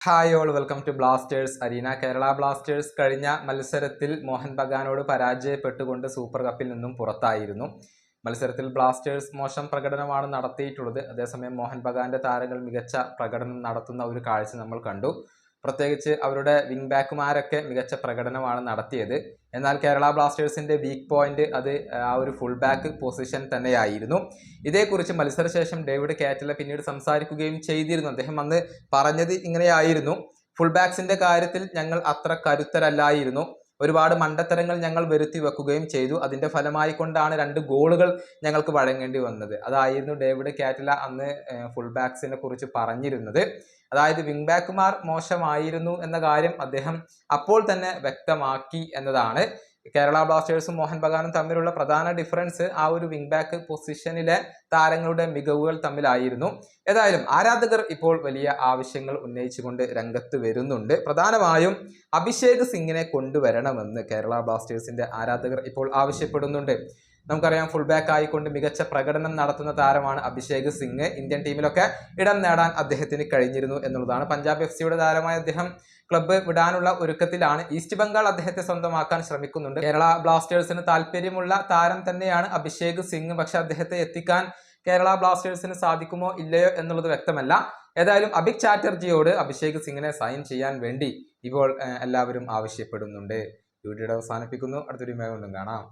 Hi all welcome to Blasters Arena Kerala Blasters കഴിഞ്ഞ മത്സരത്തിൽ Mohan ബഗാനോട് പരാജയപ്പെട്ടുകൊണ്ട് super കപ്പിൽ നിന്നും പുറത്തായിരുന്നു. മത്സരത്തിൽ ബ്ലാസ്റ്റേഴ്സ് മോശം പ്രകടനമാണ് നടത്തിയിട്ടുള്ളത്. അതേസമയം മോഹൻ ബഗാന്റെ താരങ്ങൾ മികച്ച പ്രകടനം നടത്തുന്ന ഒരു കാഴ്ച നമ്മൾ കണ്ടു. പ്രത്യേകിച്ച് അവരുടെ വിങ് ബാക്കുമാരൊക്കെ മികച്ച പ്രകടനമാണ് നടത്തിയത്. എന്നാൽ കേരള ബ്ലാസ്റ്റേഴ്സിന്റെ വീക്ക് പോയിന്റ് അത് ആ ഒരു ഫുൾ ബാക്ക് പൊസിഷൻ തന്നെയായിരുന്നു. ഇതേക്കുറിച്ച് മത്സരശേഷം ഡേവിഡ് കാറ്റല പിന്നീട് സംസാരിക്കുകയും ചെയ്തിരുന്നു. അദ്ദേഹം അന്ന് പറഞ്ഞത് ഇങ്ങനെയായിരുന്നു. ഫുൾ ബാക്സിന്റെ കാര്യത്തിൽ ഞങ്ങൾ അത്ര കരുത്തരല്ലായിരുന്നു. ഒരുപാട് മണ്ടത്തരങ്ങൾ ഞങ്ങൾ വരുത്തി വെക്കുകയും ചെയ്തു. അതിന്റെ ഫലമായി കൊണ്ടാണ് രണ്ട് ഗോളുകൾ ഞങ്ങൾക്ക് വഴങ്ങേണ്ടി വന്നത്. അതായിരുന്നു ഡേവിഡ് കാറ്റില അന്ന് ഫുൾ ബാക്സിനെ കുറിച്ച് പറഞ്ഞിരുന്നത്. അതായത് വിങ് ബാക്കുമാർ മോശമായിരുന്നു എന്ന കാര്യം അദ്ദേഹം അപ്പോൾ തന്നെ വ്യക്തമാക്കി എന്നതാണ്. കേരള ബ്ലാസ്റ്റേഴ്സും മോഹൻ ബഗാനും തമ്മിലുള്ള പ്രധാന ഡിഫറൻസ് ആ ഒരു വിങ് ബാക്ക് പൊസിഷനിലെ താരങ്ങളുടെ മികവുകൾ തമ്മിലായിരുന്നു. ഏതായാലും ആരാധകർ ഇപ്പോൾ വലിയ ആവശ്യങ്ങൾ ഉന്നയിച്ചുകൊണ്ട് രംഗത്ത് വരുന്നുണ്ട്. പ്രധാനമായും അഭിഷേക് സിംഗിനെ കൊണ്ടുവരണമെന്ന് കേരള ബ്ലാസ്റ്റേഴ്സിന്റെ ആരാധകർ ഇപ്പോൾ ആവശ്യപ്പെടുന്നുണ്ട്. നമുക്കറിയാം ഫുൾ ബാക്ക് ആയിക്കൊണ്ട് മികച്ച പ്രകടനം നടത്തുന്ന താരമാണ് അഭിഷേക് സിംഗ്. ഇന്ത്യൻ ടീമിലൊക്കെ ഇടം നേടാൻ അദ്ദേഹത്തിന് കഴിഞ്ഞിരുന്നു എന്നുള്ളതാണ്. പഞ്ചാബ് എഫ് സിയുടെ താരമായ അദ്ദേഹം ക്ലബ്ബ് വിടാനുള്ള ഒരുക്കത്തിലാണ് ഈസ്റ്റ് ബംഗാൾ അദ്ദേഹത്തെ സ്വന്തമാക്കാൻ ശ്രമിക്കുന്നുണ്ട്. കേരള ബ്ലാസ്റ്റേഴ്സിന് താല്പര്യമുള്ള താരം തന്നെയാണ് അഭിഷേക് സിംഗ്. പക്ഷെ അദ്ദേഹത്തെ എത്തിക്കാൻ കേരള ബ്ലാസ്റ്റേഴ്സിന് സാധിക്കുമോ ഇല്ലയോ എന്നുള്ളത് വ്യക്തമല്ല. ഏതായാലും അഭിക് ചാറ്റർജിയോട് അഭിഷേക് സിംഗിനെ സൈൻ ചെയ്യാൻ വേണ്ടി ഇപ്പോൾ എല്ലാവരും ആവശ്യപ്പെടുന്നുണ്ട്. വീഡിയോയുടെ അവസാനിപ്പിക്കുന്നു. അടുത്തൊരു മേഖല കാണാം.